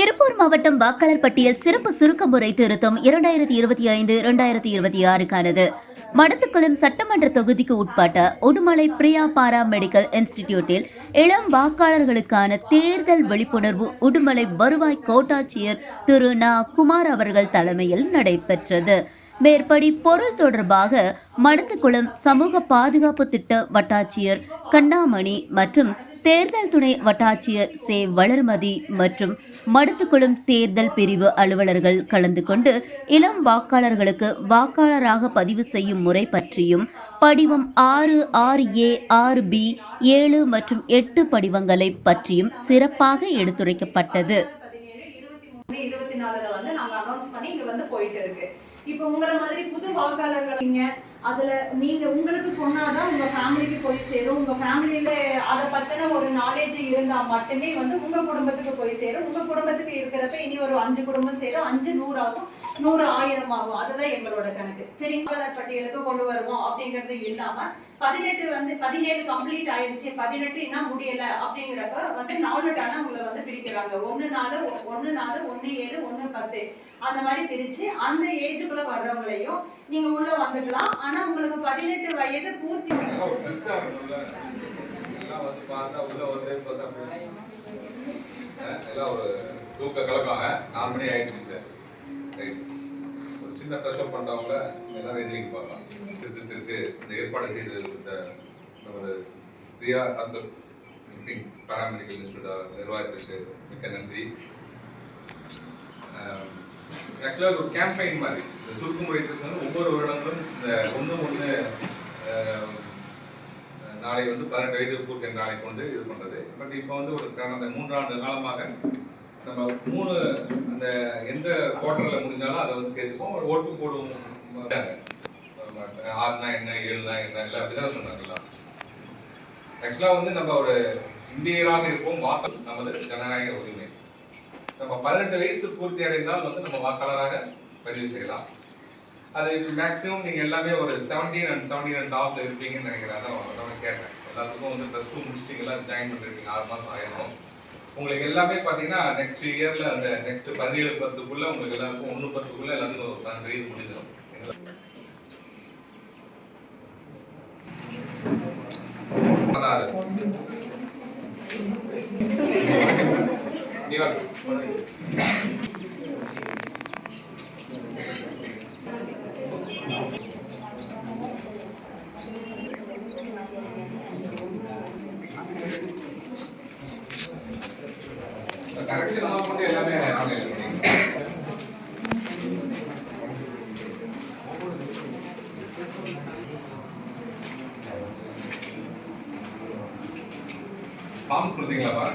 திருப்பூர் மாவட்டம் வாக்காளர் பட்டியல் சிறப்பு சுருக்க முறை திருத்தம் இரண்டாயிரத்தி இருபத்தி ஐந்து இரண்டாயிரத்தி இருபத்தி ஆறுக்கானது. மடத்துக்குளம் சட்டமன்ற தொகுதிக்கு உட்பட்ட உடுமலை பிரியா பாரா மெடிக்கல் இன்ஸ்டிடியூட்டில் இளம் வாக்காளர்களுக்கான தேர்தல் விழிப்புணர்வு உடுமலை வருவாய் கோட்டாட்சியர் திரு நா குமார் அவர்கள் தலைமையில் நடைபெற்றது. மேற்படி பொருள் தொடர்பாக மடத்துக்குளம் சமூக பாதுகாப்பு திட்ட வட்டாட்சியர் கண்ணாமணி மற்றும் தேர்தல் துணை வட்டாட்சியர் சே. வளர்மதி மற்றும் மடத்துக்குளம் தேர்தல் பிரிவு அலுவலர்கள் கலந்து கொண்டு இளம் வாக்காளர்களுக்கு வாக்காளராக பதிவு செய்யும் முறை பற்றியும் படிவம் ஆறு ஆறு ஏ ஆறு பி ஏழு மற்றும் எட்டு படிவங்களை பற்றியும் சிறப்பாக எடுத்துரைக்கப்பட்டது. இருபத்தி நாலுல வந்து நாங்க அனௌன்ஸ் பண்ணி இங்க வந்து போயிட்டு இருக்கு. இப்போ உங்களை மாதிரி புது வாக்காளர்கள் நீங்க அதுல நீங்க உங்களுக்கு சொன்னாதான் உங்க ஃபேமிலிக்கு போய் சேரும். உங்க ஃபேமிலியில அதை பத்தின ஒரு நாலேஜ் இருந்தா மட்டுமே வந்து உங்க குடும்பத்துக்கு போய் சேரும். உங்க குடும்பத்துக்கு இருக்கிறப்ப இனி ஒரு அஞ்சு குடும்பம் சேரும். அஞ்சு நூறு ஆகும் நூறு ஆயிரம் ஆகும். அதுதான் எங்களோட கணக்கு. சரி வாக்காளர் பட்டியலுக்கு கொண்டு வருவோம் அப்படிங்கிறது இல்லாம பதினெட்டு வந்து பதினேழு கம்ப்ளீட் ஆயிடுச்சு. பதினெட்டு என்ன முடியல அப்படிங்கிறப்ப வந்து நாலு டான உங்களை வந்து பிரிக்கிறாங்க. ஒன்னு நாலு ஒ- நாலு ஒன்னு ஏழு ஒன்னு பத்து. அந்த மாதிரி பிரிச்சு அந்த ஏஜுக்குள்ள வர்றவங்களையும் நீங்க உள்ள வந்துக்கலாம். ஆனா உங்களுக்கு பதினெட்டு வயது பூர்த்தி எல்லாம் ஒரு வந்து பார்த்தா உள்ள வந்து பார்த்தா எல்லாம் ஒரு தூக்க கலக்காங்க நாலு மணி ஆயிடுச்சு இந்த ரைட் ஒரு சின்ன ஃப்ரெஷ் அப் பண்றவங்கள எல்லாரும் எதிரிக்கு பார்க்கலாம். திருத்திற்கு இந்த ஏற்பாடு செய்தது இந்த நமது பிரியா அந்த சிங் பாராமெடிக்கல் இன்ஸ்டியூட் நிர்வாகத்திற்கு மிக்க நன்றி. ஆக்சுவலாக ஒரு கேம்பெயின் மாதிரி. இந்த சுருக்குமுறை ஒவ்வொரு வருடங்களும் இந்த ஒன்று ஒன்று நாளை வந்து பதினெட்டு வயது பூர்த்தி நாளை கொண்டு இது பண்ணுறது பட் இப்போ வந்து ஒரு கடந்த மூன்றாண்டு காலமாக நம்ம மூணு அந்த எந்த குவார்டரில் முடிஞ்சாலும் அதை வந்து சேர்த்துப்போம். ஒரு ஓட்டு போடுவோம் ஆறுனா என்ன ஏழுனா என்ன எல்லாம் அப்படிதான் சொன்னாங்களா ஆக்சுவலாக வந்து நம்ம ஒரு இந்தியராக இருப்போம். வாக்கு நமது ஜனநாயக உரிமை. நம்ம பதினெட்டு வயசு பூர்த்தி அடைந்தால் வந்து நம்ம வாக்காளராக பதிவு செய்யலாம். அது இப்போ மேக்ஸிமம் நீங்கள் எல்லாமே ஒரு செவன்டீன் அண்ட் செவன்டீன் அண்ட் ஆஃப்ல இருப்பீங்கன்னு நினைக்கிறேன். அதான் நான் கேட்டேன். எல்லாத்துக்கும் வந்து ப்ளஸ் டூ முடிச்சிட்டிங்களா எல்லாம் ஜாயின் பண்ணிருக்கீங்க. ஆறு மாதம் ஆயிரும். உங்களுக்கு எல்லாமே பார்த்தீங்கன்னா நெக்ஸ்ட் இயரில் அந்த நெக்ஸ்ட் பதினேழு பத்துக்குள்ள உங்களுக்கு எல்லாருக்கும் ஒன்று பத்துக்குள்ள எல்லாத்துக்கும் ஒரு தான் வெளியே முடிஞ்சிடும். பதினாறு. நியூயார்க் கரெக்ஷன் மட்டும் எல்லாமே ஆன்லைன்ல ஃபார்ம்ஸ் கொடுத்தீங்களாப்பா